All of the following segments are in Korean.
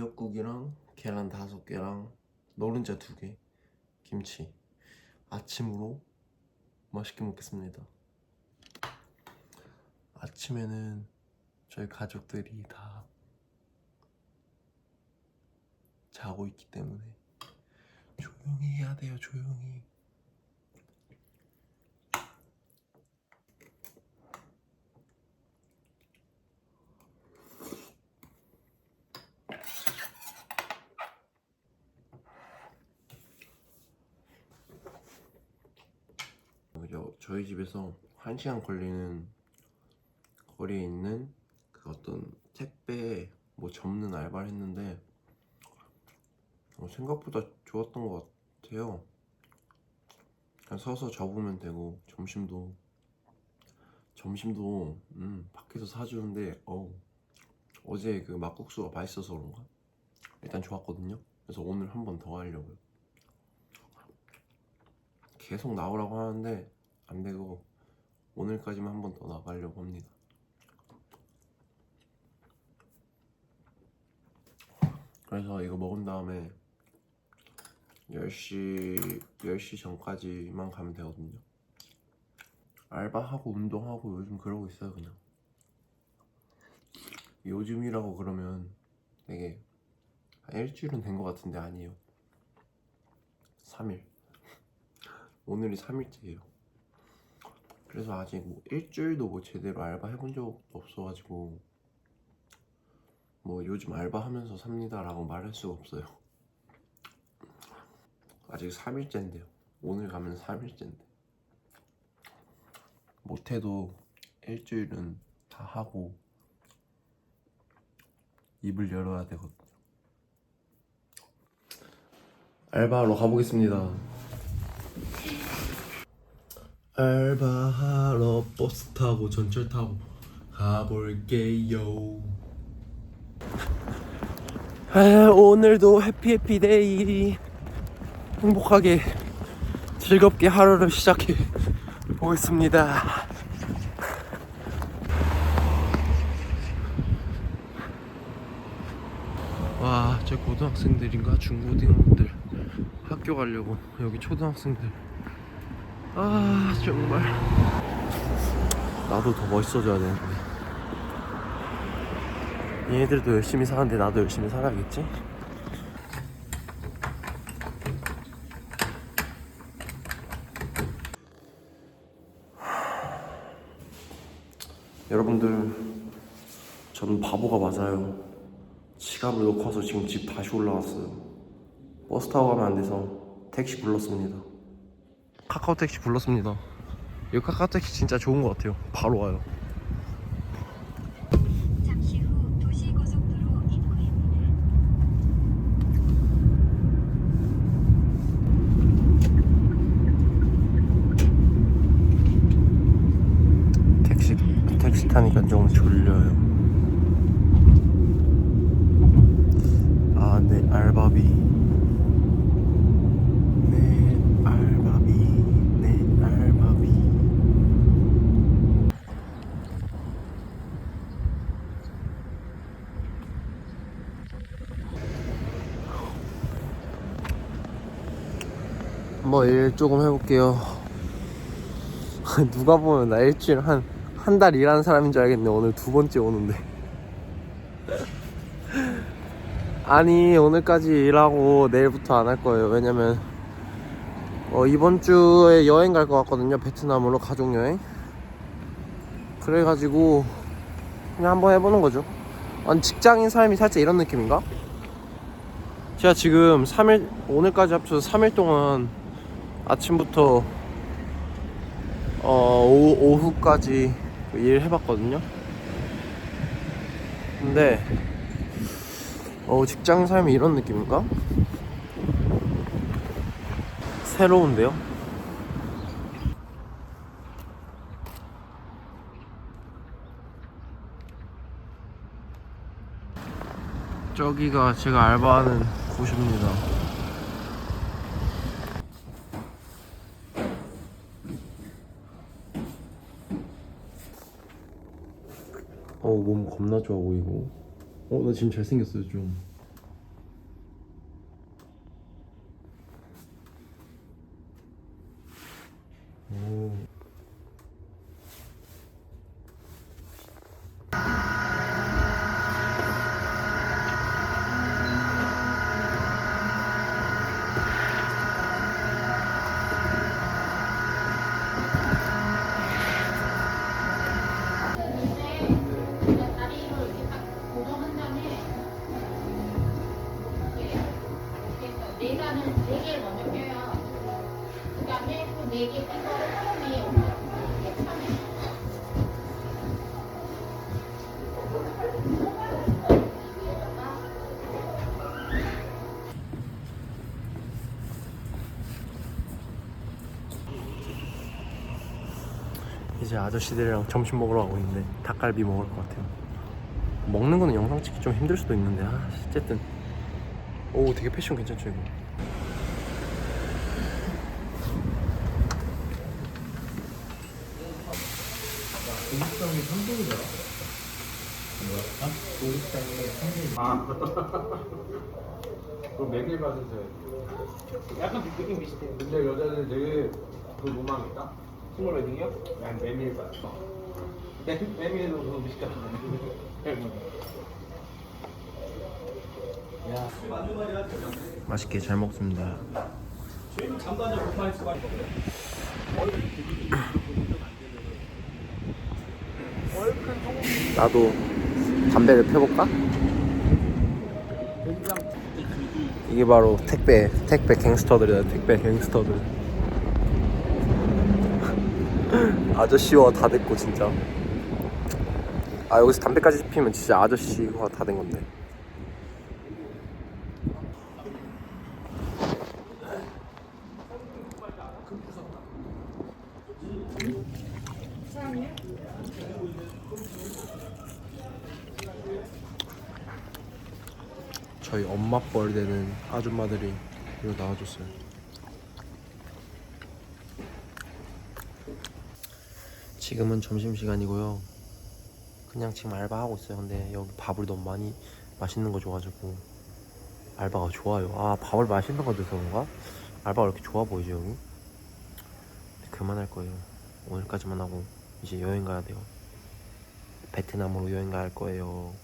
국이랑 계란 다섯 개랑 노른자 두 개, 김치. 아침으로 맛있게 먹겠습니다. 아침에는 저희 가족들이 다 자고 있기 때문에 조용히 해야 돼요, 조용히. 여, 저희 집에서 한 시간 걸리는 거리에 있는 그 어떤 택배 뭐 접는 알바를 했는데 어, 생각보다 좋았던 것 같아요. 그냥 서서 접으면 되고 점심도 점심도 음, 밖에서 사주는데 어우, 어제 그 막국수가 맛있어서 그런가 일단 좋았거든요. 그래서 오늘 한 번 더 하려고요. 계속 나오라고 하는데 안 되고 오늘까지만 한 번 더 나가려고 합니다. 그래서 이거 먹은 다음에 10시 10시 전까지만 가면 되거든요. 알바하고 운동하고 요즘 그러고 있어요, 그냥. 요즘이라고 그러면 되게 한 일주일은 된 것 같은데 아니에요. 3일. 오늘이 3일째예요. 그래서 아직 뭐 일주일도 뭐 제대로 알바 해본 적도 없어가지고 뭐 요즘 알바하면서 삽니다라고 말할 수가 없어요. 아직 3일째인데요. 오늘 가면 3일째인데 못해도 일주일은 다 하고 입을 열어야 되거든요. 알바하러 가보겠습니다. 알바하러 버스 타고 전철 타고 가볼게요. 아, 오늘도 해피해피 데이. 행복하게 즐겁게 하루를 시작해 보겠습니다. 와, 저 고등학생들인가? 중고등학생들. 학교 가려고. 여기 초등학생들 아 정말. 나도 더 멋있어져야 되는데 얘네들도 열심히 사는데 나도 열심히 살아야겠지? 여러분들 저는 바보가 맞아요. 지갑을 놓고 와서 지금 집 다시 올라왔어요. 버스 타고 가면 안 돼서 택시 불렀습니다 카카오 택시 불렀습니다. 이 카카오 택시 진짜 좋은 것 같아요. 바로 와요. 잠시 후 도시고속도로 입구입니다. 택시 택시 타니까 좀 졸려요. 아, 네 알바비. 네 알바비. 네 알바비. 뭐일 조금 해볼게요. 누가 보면 나 일주일 한 한 달 일하는 사람인 줄 알겠네. 오늘 두 번째 오는데. 아니 오늘까지 일하고 내일부터 안 할 거예요. 왜냐면 어, 이번 주에 여행 갈 것 같거든요. 베트남으로 가족 여행. 그래가지고 그냥 한번 해보는 거죠. 아니 직장인 삶이 살짝 이런 느낌인가? 제가 지금 3일 오늘까지 합쳐서 3일 동안 아침부터 어, 오후, 오후까지 일 해봤거든요. 근데 어, 직장 삶이 이런 느낌인가? 새로운데요? 저기가 제가 알바하는 곳입니다. 어, 몸 겁나 좋아 보이고. 어, 나 지금 잘생겼어요, 좀. 이제 아저씨들이랑 점심 먹으러 가고 있는데 닭갈비 먹을 것 같아요. 먹는 거는 영상 찍기 좀 힘들 수도 있는데 아 어쨌든 오 되게 패션 괜찮죠 이거. 그럼 매길 받으세요. 약간 느낌 비슷해. 근데 여자들 되게 그 로망 있다. 스몰 웨딩이요? 야 메밀 받. 메밀도 그거 비슷하잖아. 야. 맛있게 잘 먹습니다. 나도 담배를 펴볼까? 이게 바로 택배 택배 갱스터들이다 택배 갱스터들 아저씨와 다 됐고 진짜 아 여기서 담배까지 피면 진짜 아저씨와 다 된 건데 저희 엄마 뻘 되는 아줌마들이 이거 나와줬어요. 지금은 점심 시간이고요. 그냥 지금 알바 하고 있어요. 근데 여기 밥을 너무 많이 맛있는 거 줘가지고 알바가 좋아요. 아 밥을 맛있는 거 줘서 그런가? 알바가 이렇게 좋아 보이죠 여기? 그만할 거예요. 오늘까지만 하고 이제 여행 가야 돼요. 베트남으로 여행 갈 거예요.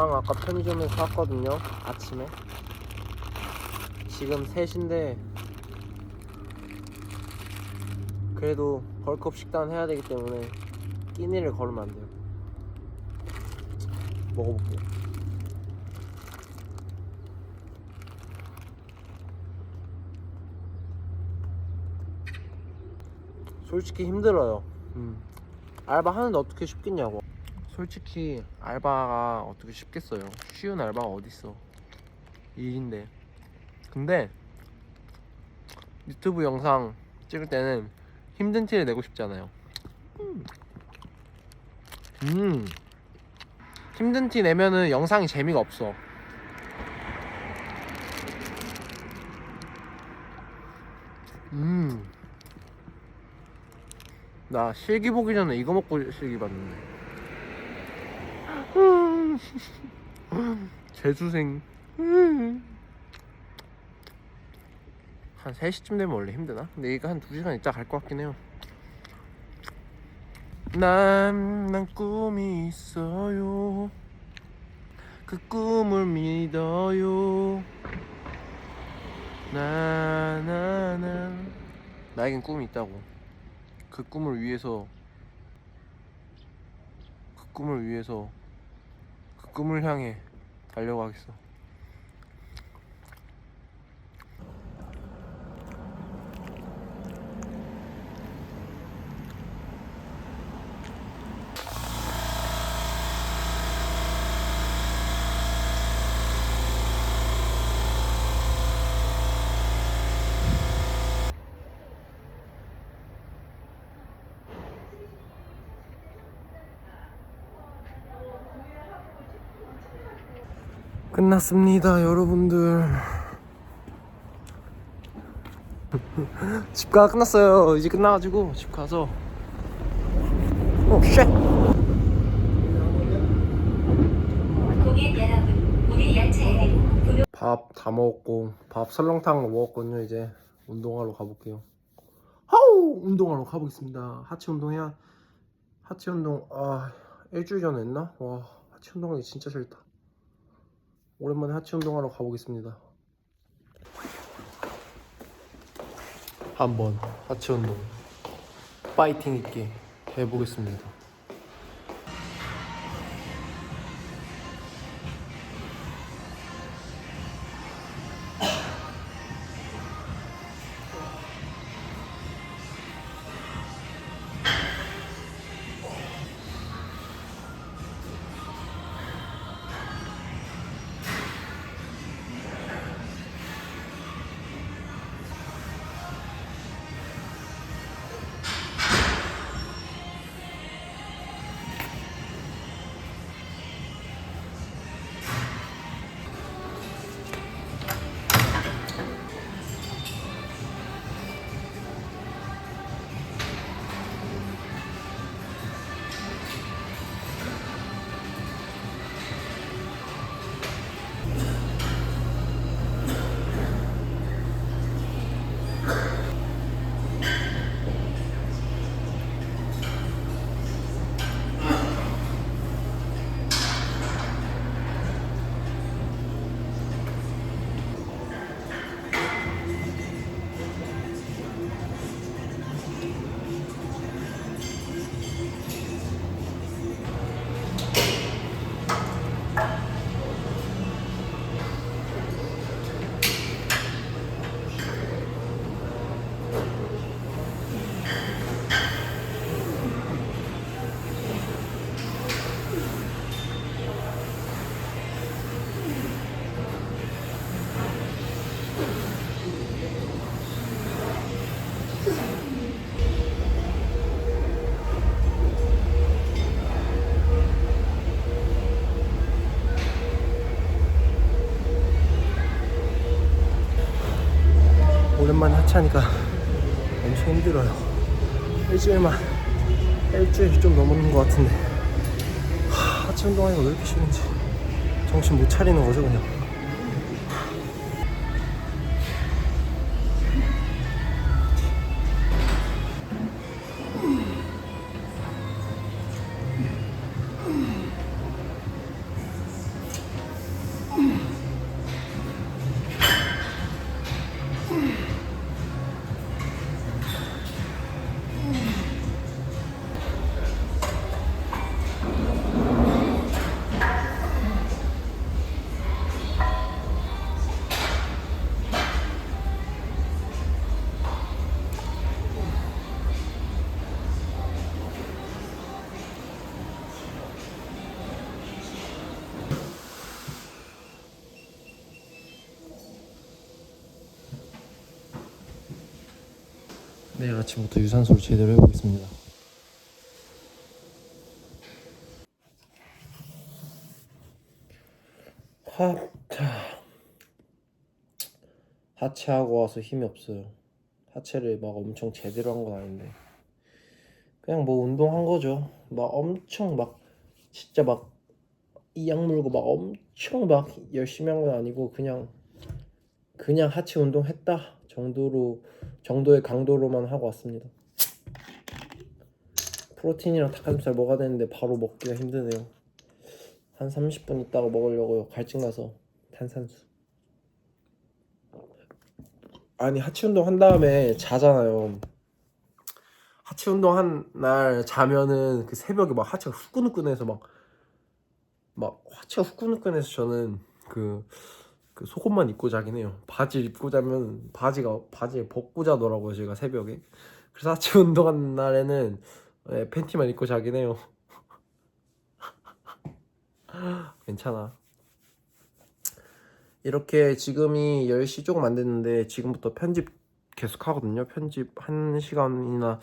빵 아까 편의점에서 샀거든요 아침에. 지금 3시인데 그래도 벌크업 식단 해야 되기 때문에 끼니를 걸으면 안 돼요. 먹어볼게요. 솔직히 힘들어요. 음. 알바 하는데 어떻게 쉽겠냐고 솔직히 알바가 어떻게 쉽겠어요 쉬운 알바가 어딨어 일인데 근데 유튜브 영상 찍을 때는 힘든 티를 내고 싶잖아요 음. 음. 힘든 티 내면은 영상이 재미가 없어 음. 나 실기 보기 전에 이거 먹고 실기 봤는데 재수생. 한 3시쯤 되면 원래 힘드나? 근데 이거 한 2시간 있다 갈 것 같긴 해요. 난, 난 꿈이 있어요. 그 꿈을 믿어요. 나 나 나. 나에겐 꿈이 있다고. 그 꿈을 위해서 그 꿈을 위해서 그 꿈을 향해 달려가겠어. 끝났습니다, 여러분들. 집가 끝났어요. 이제 끝나가지고 집 가서. 오, 쉣! 고객 여러분, 우리 열차에는 밥다 먹었고, 밥 설렁탕 먹었거든요, 이제. 운동하러 가볼게요. 바로 운동하러 가보겠습니다. 하체 운동해야 하체 운동 아 일주일 전에 했나? 와 하체 운동하기 진짜 싫다. 오랜만에 하체 운동하러 가보겠습니다. 한번 하체 운동 파이팅 있게 해보겠습니다. 오랜만에 하체하니까 엄청 힘들어요. 일주일만 일주일 좀 넘었는 것 같은데 하, 하체 운동하니까 왜 이렇게 싫은지 정신 못 차리는 거죠 그냥. 내일 아침부터 유산소를 제대로 해보겠습니다. 하차 하체하고 와서 힘이 없어요. 하체를 막 엄청 제대로 한 건 아닌데 그냥 뭐 운동한 거죠. 막 엄청 막 진짜 막 이악 물고 막 엄청 막 열심히 한 건 아니고 그냥 그냥 하체 운동했다 정도로 정도의 강도로만 하고 왔습니다. 프로틴이랑 닭가슴살 먹어야 되는데 바로 먹기가 힘드네요. 한 30분 있다가 먹으려고요. 갈증 나서 탄산수. 아니 하체 운동 한 다음에 자잖아요. 하체 운동 한 날 자면은 그 새벽에 막 하체가 후끈후끈해서 막 막 하체가 후끈후끈해서 저는 그, 그 속옷만 입고 자긴 해요. 바지 입고 자면 바지가 바지에 벗고 자더라고요. 제가 새벽에. 그래서 하체 운동한 날에는 예, 팬티만 입고 자긴 해요. 괜찮아. 이렇게 지금이 10시 조금 안 됐는데 지금부터 편집 계속 하거든요. 편집 1시간이나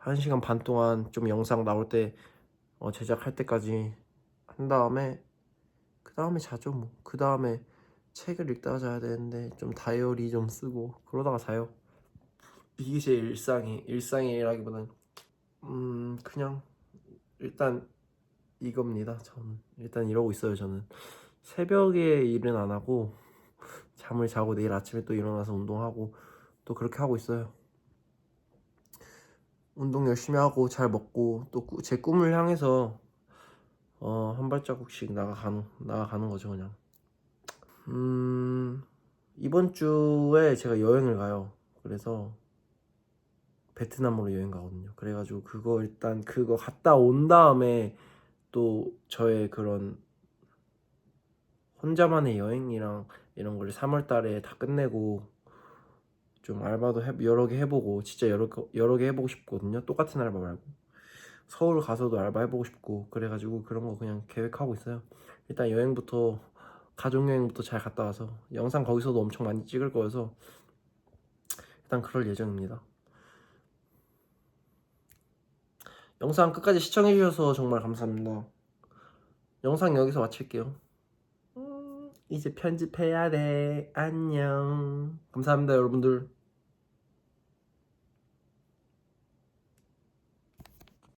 1시간 반 동안 좀 영상 나올 때 어, 제작할 때까지 한 다음에 그 다음에 자죠 뭐. 그 다음에 책을 읽다가 자야 되는데 좀 다이어리 좀 쓰고 그러다가 자요. 이게 제 일상이 일상이라기보다는 음 그냥 일단 이겁니다. 저는 일단 이러고 있어요. 저는 새벽에 일은 안 하고 잠을 자고 내일 아침에 또 일어나서 운동하고 또 그렇게 하고 있어요. 운동 열심히 하고 잘 먹고 또 제 꿈을 향해서 어, 한 발자국씩 나아가는 나아가는 거죠 그냥. 음 이번 주에 제가 여행을 가요. 그래서 베트남으로 여행 가거든요. 그래가지고 그거 일단 그거 갔다 온 다음에 또 저의 그런 혼자만의 여행이랑 이런 걸 3월 달에 다 끝내고 좀 알바도 해, 여러 개 해보고 진짜 여러, 거- 여러 개 해보고 싶거든요. 똑같은 알바 말고 서울 가서도 알바 해보고 싶고 그래가지고 그런 거 그냥 계획하고 있어요. 일단 여행부터 가족 여행부터 잘 갔다 와서 영상 거기서도 엄청 많이 찍을 거여서 일단 그럴 예정입니다. 영상 끝까지 시청해주셔서 정말 감사합니다. 영상 여기서 마칠게요. 음, 이제 편집해야 돼. 안녕. 감사합니다, 여러분들.